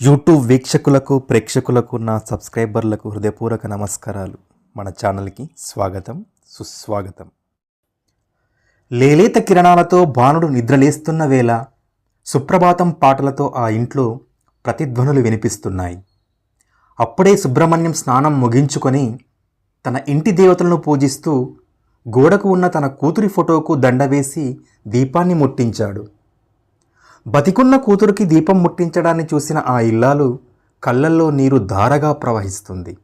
YouTube వీక్షకులకు ప్రేక్షకులకు నా సబ్స్క్రైబర్లకు హృదయపూర్వక నమస్కారాలు. మన ఛానల్కి స్వాగతం సుస్వాగతం. లేలేత కిరణాలతో బాణుడు నిద్రలేస్తున్న వేళ సుప్రభాతం పాటలతో ఆ ఇంట్లో ప్రతిధ్వనులు వినిపిస్తున్నాయి. అప్పుడే సుబ్రహ్మణ్యం స్నానం ముగించుకొని తన ఇంటి దేవతలను పూజిస్తూ గోడకు ఉన్న తన కూతురి ఫోటోకు దండ వేసి దీపాన్ని ముట్టించాడు. బతికున్న కూతురికి దీపం ముట్టించడాన్ని చూసిన ఆ ఇల్లాలు కళ్ళల్లో నీరు ధారగా ప్రవహిస్తుంది.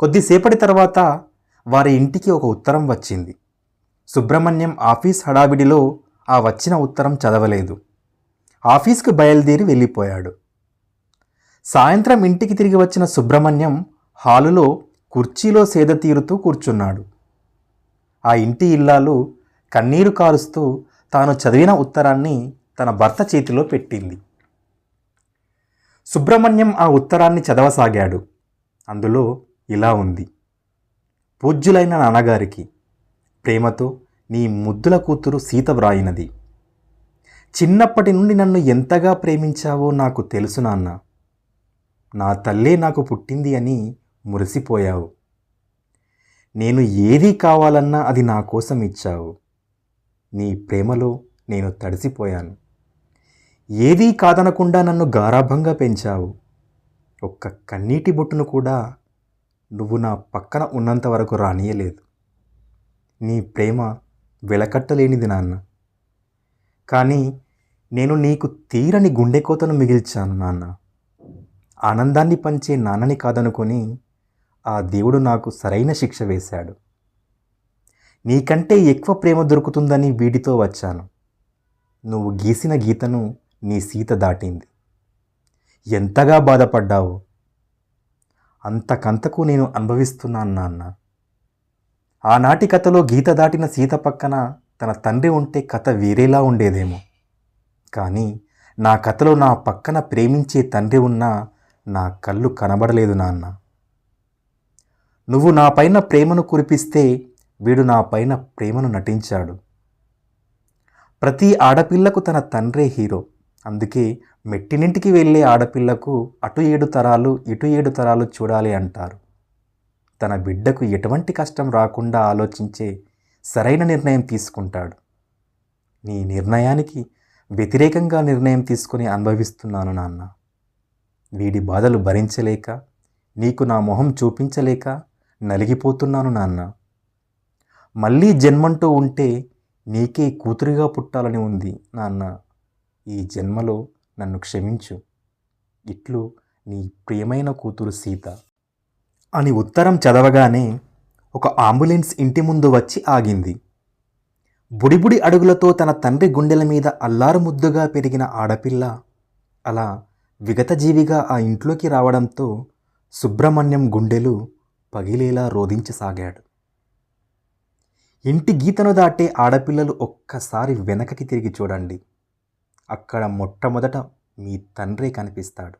కొద్దిసేపటి తర్వాత వారి ఇంటికి ఒక ఉత్తరం వచ్చింది. సుబ్రహ్మణ్యం ఆఫీస్ హడావిడిలో ఆ వచ్చిన ఉత్తరం చదవలేదు. ఆఫీస్కి బయలుదేరి వెళ్ళిపోయాడు. సాయంత్రం ఇంటికి తిరిగి వచ్చిన సుబ్రహ్మణ్యం హాలులో కుర్చీలో సేద తీరుతూ కూర్చున్నాడు. ఆ ఇంటి ఇల్లాలు కన్నీరు కారుస్తూ తాను చదివిన ఉత్తరాన్ని తన భర్త చేతిలో పెట్టింది. సుబ్రహ్మణ్యం ఆ ఉత్తరాన్ని చదవసాగాడు. అందులో ఇలా ఉంది. పూజ్యులైన నాన్నగారికి ప్రేమతో నీ ముద్దుల కూతురు సీత వ్రాయినది. చిన్నప్పటి నుండి నన్ను ఎంతగా ప్రేమించావో నాకు తెలుసు నాన్న. నా తల్లే నాకు పుట్టింది అని మురిసిపోయావు. నేను ఏది కావాలన్నా అది నా కోసం ఇచ్చావు. నీ ప్రేమలో నేను తడిసిపోయాను. ఏదీ కాదనకుండా నన్ను గారాభంగా పెంచావు. ఒక్క కన్నీటి బొట్టును కూడా నువ్వు నా పక్కన ఉన్నంత వరకు రానియలేదు. నీ ప్రేమ వెలకట్టలేనిది నాన్న. కానీ నేను నీకు తీరని గుండెకోతను మిగిల్చాను నాన్న. ఆనందాన్ని పంచే నాన్నని కాదనుకొని ఆ దేవుడు నాకు సరైన శిక్ష వేశాడు. నీకంటే ఎక్కువ ప్రేమ దొరుకుతుందని వీడితో వచ్చాను. నువ్వు గీసిన గీతను నీ సీత దాటింది. ఎంతగా బాధపడ్డావు? అంతకంతకు నేను అనుభవిస్తున్నాను నాన్న. ఆనాటి కథలో గీత దాటిన సీత పక్కన తన తండ్రి ఉంటే కథ వేరేలా ఉండేదేమో. కానీ నా కథలో నా పక్కన ప్రేమించే తండ్రి ఉన్నా నా కళ్ళు కనబడలేదు నాన్న. నువ్వు నా పైన ప్రేమను కురిపిస్తే వీడు నా పైన ప్రేమను నటించాడు. ప్రతి ఆడపిల్లకు తన తండ్రే హీరో. అందుకే మెట్టినింటికి వెళ్ళే ఆడపిల్లకు అటు ఏడు తరాలు ఇటు ఏడు తరాలు చూడాలి అంటారు. తన బిడ్డకు ఎటువంటి కష్టం రాకుండా ఆలోచించే సరైన నిర్ణయం తీసుకుంటాడు. నీ నిర్ణయానికి వ్యతిరేకంగా నిర్ణయం తీసుకుని అనుభవిస్తున్నాను నాన్న. వీడి బాధలు భరించలేక నీకు నా మొహం చూపించలేక నలిగిపోతున్నాను నాన్న. మళ్ళీ జన్మంటూ ఉంటే నీకే కూతురిగా పుట్టాలని ఉంది నాన్న. ఈ జన్మలో నన్ను క్షమించు. ఇట్లు నీ ప్రియమైన కూతురు సీత. అని ఉత్తరం చదవగానే ఒక అంబులెన్స్ ఇంటి ముందు వచ్చి ఆగింది. బుడిబుడి అడుగులతో తన తండ్రి గుండెల మీద అల్లారు ముద్దుగా పెరిగిన ఆడపిల్ల అలా విగతజీవిగా ఆ ఇంట్లోకి రావడంతో సుబ్రహ్మణ్యం గుండెలు పగిలేలా రోధించసాగాడు. ఇంటి గీతను దాటే ఆడపిల్లలు ఒక్కసారి వెనకకి తిరిగి చూడండి. అక్కడ మొట్టమొదట మీ తండ్రి కనిపిస్తాడు.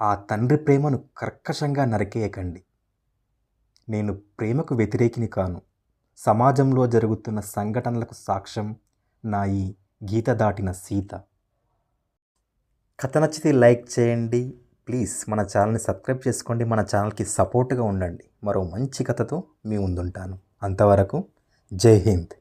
ఆ తండ్రి ప్రేమను కర్కశంగా నరికేయకండి. నేను ప్రేమకు వ్యతిరేకిని కాను. సమాజంలో జరుగుతున్న సంఘటనలకు సాక్ష్యం నా ఈ గీత దాటిన సీత. కథ నచ్చితే లైక్ చేయండి. ప్లీజ్ మన ఛానల్ని సబ్స్క్రైబ్ చేసుకోండి. మన ఛానల్కి సపోర్ట్గా ఉండండి. మరో మంచి కథతో మీ ముందుంటాను. అంతవరకు జై హింద్.